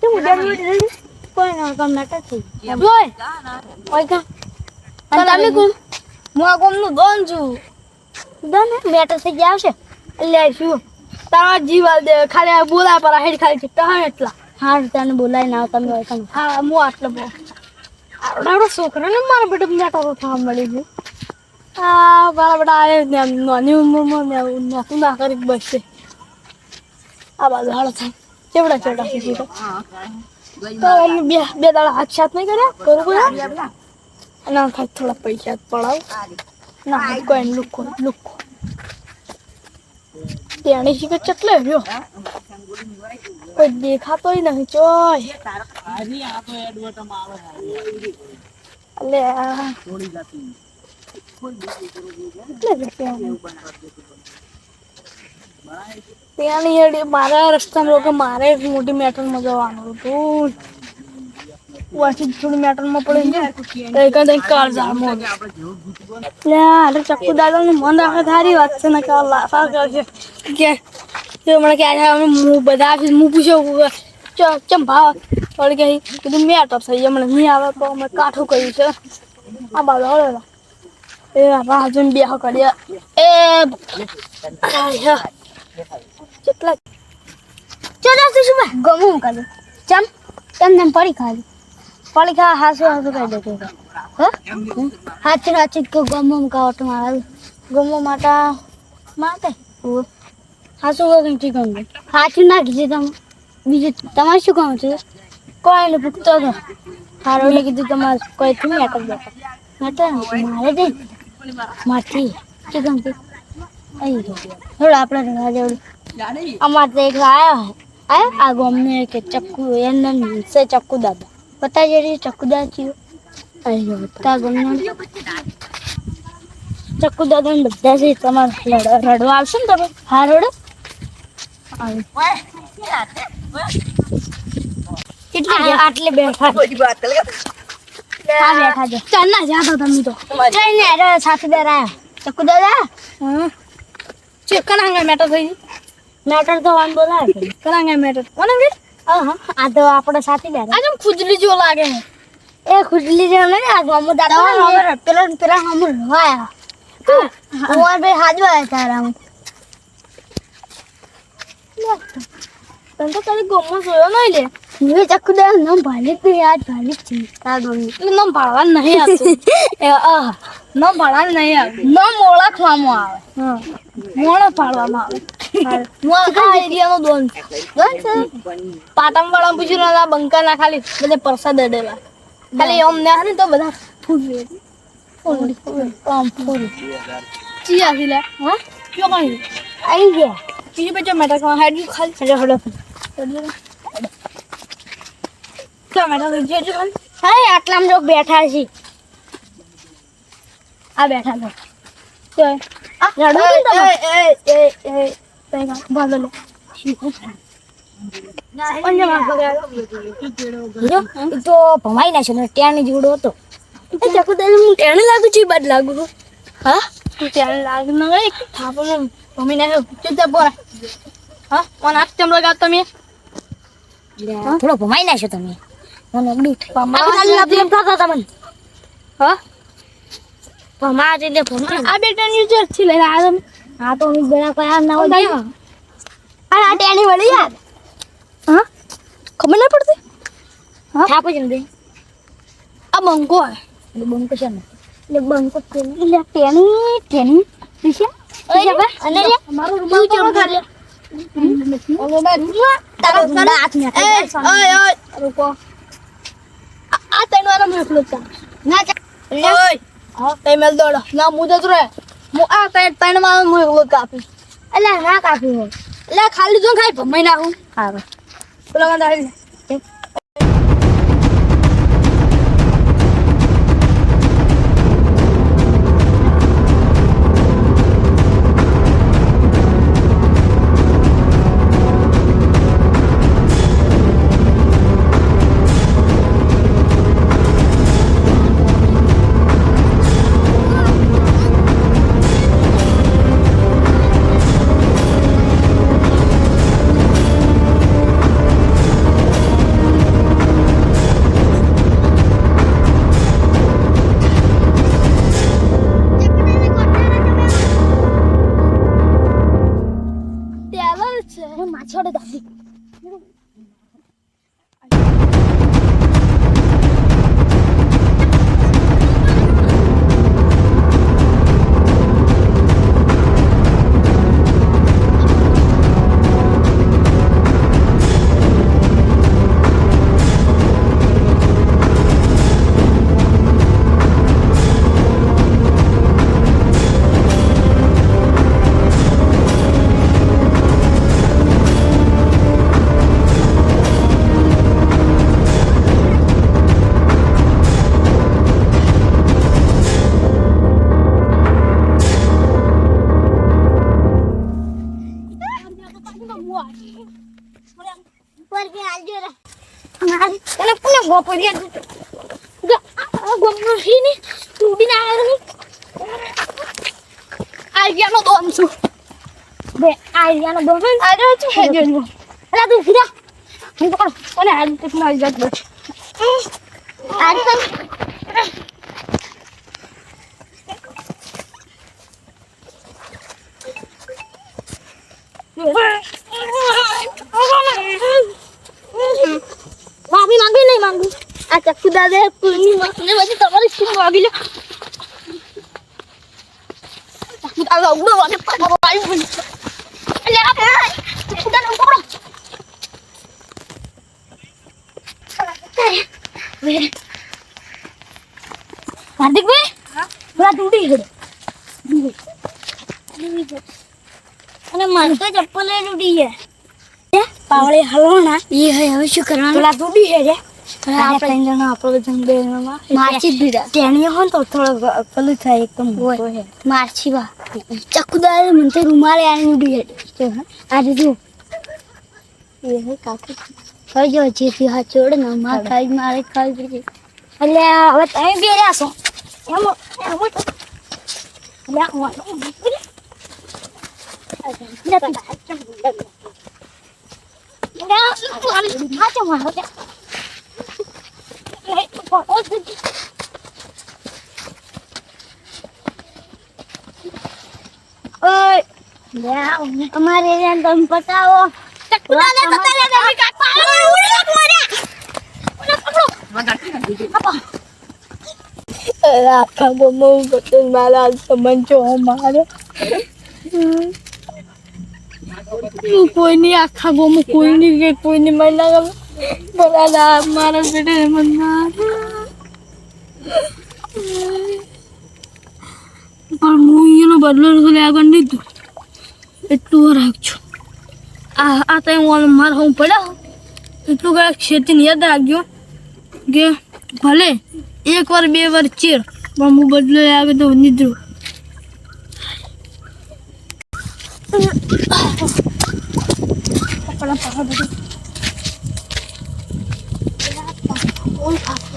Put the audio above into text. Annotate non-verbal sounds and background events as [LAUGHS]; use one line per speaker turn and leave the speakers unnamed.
તું ઉડાડી ઉડાડી કોઈ ના કામ નાટક થઈ જોય. ઓય કા અને તમે કોણ? હું આ કોમનું દોન છું. દોન? મેટર થઈ ગયા આવશે. એટલે શું તારા જીવા દે. ખાલી આ બોલાય પર હેડ ખાલી છે. તહા એટલા. હા તને બોલાય ના તમે હોય તમે. હા હું આટલો બો આવડા છોકરાને મારા બેટા મેટર થવા મળી છે આ મારા બેટા આ નાની ઉંમરમાં નોતું ના કરી બસશે. આ બાજુ હાડો થાય ચેવડા ચેવડા સુધી તો અમે બે બે દાડા હાથ સાથ નહીં કર્યા બરોબર ના ખાલી થોડા પૈસા પડાવ. ના કોઈ લુકો લુકો તેણે શીખે ચટલે રહ્યો. કોઈ દેખાતોય નહીં, ચોય. અલે ત્યાંની હેડી મારા રસ્તામાં લોકો મારે મોટી મેટરમાં જવાનું હતું. વાંચી થોડી દાદાનું મન રાખે થારી વાત છે ને, કે લાફા કરશે કે ભાવ? વળી કે, કીધું મેટર થઈ મને નહીં આવે, તો કાઠું કર્યું છે. આ બાજુ એ રાહ જોઈને બેહો કર્યા એ. કેટલા? ચલો તો શું ગમું કાલે ચમ? તમ તમ પડી ખાલી પડી ખા હાસુ હાસુ કહી દેતો હાચી હાચી કો ગમું કા ઓટ મારા ગમું માટા માતે હાસુ કો કંઈ ગમું ગમે હાચું ના કીધું તમે. બીજું તમારે શું કામ છું? કોઈ ને પૂછતો હતો હારો ને કીધું તમારે કોઈ થી બેટર મેટર મારે શું કામ છે અહીં થોડું આપણે જેવડું અમારે તો એક આયા આયા? આ ગોમને કે ચક્કુ એને સે ચક્કુ દાદા. પતા જેરી ચક્કુ દાદા થયું અહીં તા ગોમને ચક્કુ દાદા ને બધા છે તમારે રડવા આવશે ને તમે? હા રડો. કેટલી આટલે બેઠા. હા બેઠા છે. ચાલ ના જા તમે તો. જઈને ચક્કુ દાદા? હા. છે કણાંગા મેટર થઈ મેટર તો વાન બોલાય કણાંગા મેટર. કોને કે આ તો આપણો ખુજલી જેવો લાગે એ ખુજલી જેવો નહીં આ ગમો દાદા હવે પેલા પેલા હમ રવાયા ઓર બે હાજુ આયા તારા હું. તને તો કદી ગમો જોયો નહીં લે. હવે ચક્કુ દાદા નામ ભાલી ભાલી જ છે તાર ગમી એટલે ભાળવા નહીં આવતું. [LAUGHS] એ નામ ભાળવા નહીં આવતું નામ ઓળખવામાં આવે. હા. મોણો પાડવામાં આવે. મોણ આ એરિયાનો દોન છે. દોન છે પાટમ વાળા પૂછ્યું ના બંકા ના ખાલી બધે પરસાદ અડેલા. ખાલી ઓમ ને ને તો બધા ફૂલ ફૂલ ફૂલ આમ ફૂલ ચી આસી લે હા કયો કાઈ આઈ ગયા. બીજું બેચો મેટા કા હેડ ખાલી. હેડ હડો ક્યાં મેટા જે જો ખાલી હા આટલામાં જો બેઠા છે. આ બેઠા તો રડો ને તમે એ એ એ પેગા લે. અન્યમાં પકડ્યા
એ તો ભમાઈ નાખ્યો ને ત્યાંની જોડો હતો.
એ ચકુ દે હું ટેણે લાગુ છું બદ લાગુ હા? તું ટેણે લાગ ન ગઈ થાપો ને મમ્મી ને બોરા હા? હાથ તમે?
થોડો ભમાઈ નાખ્યો તમે. મને અગડું
ભમા
લપ તમને.
હા?
ભમા એટલે ભમા
આ બેટા ની જો થી લઈને આ તમે
તો હું બેડા કયા ના હોય.
આ ટેણી વળી યાર. હા? ખબર ના પડતી? હા?
થાપો છે
આ બંકો
એટલે બંકો છે ને.
એટલે બંકો એટલે ટેણી ટેણી દિશા દિશા અને મારો રૂમાલ ચમ ખાલી ઓલો બા તારો
હાથ ને
ઓય ઓય. રૂકો આ તૈનો
ના
ઓય. હા તઈ મેલ દોડો. ના મુદત રે હું આ તઈ તૈણમાં મેકલો કાપી
એટલે ના કાપી હું.
એટલે ખાલી જો ખાઈ ભમાઈ નાખું.
હા
પેલા માં
કોને ગોપો દે ગોમનો હી ને તું ના આવ્યો
આઈડિયાનો દોન છું.
બે આઈડિયાનો દોન
આઈડિયા છે હે જો
અલા તું સીધા.
હું પકડ કોને હાલ તું મારી જાત બચ
આજ તો માફી માંગી નહીં માંગુ આ ચક્કુ દાદા કુની માફી પછી તમારી શું વાગી લો
ચક્કુ દાદા ઉડો વાગે પાછો આવી
એટલે આ ચક્કુ દાદા પકડો હાર્દિકભાઈ? થોડા તૂટી ગયો અને મારે તો ચપ્પલ તૂટી હે? પાવળે હલવાના. એ હે હવે શું કરવાનું?
તૂટી છે
દીધા ચક્કુદાર મને તો રૂમાલે આની ઉડી આજે જો. એ કાકી. હવે જો જેથી હા ચોડ ને માર ખાઈ મારે ખાઈ દીધી એટલે હવે તમે બે રહ્યા છો. એમ એમ એટલે આ હું અમારે તમે પતાવો
આખા ગામમાં બતન મારા સમન જો અમારે કોઈની આખા ગામમાં કોઈની કોઈની મને ના ગમે? આ મારા બેટે મને પણ હું એનો બદલો નથી આગળ લીધું એટલું રાખજો. આ આ તો હું મારા હું પડ્યા. એટલું કાંઈક ખેતીને યાદ રાખજો કે ભલે, એક વાર બે વાર ચેર. પણ હું બદલો આવે તો નિદ્રો
જતી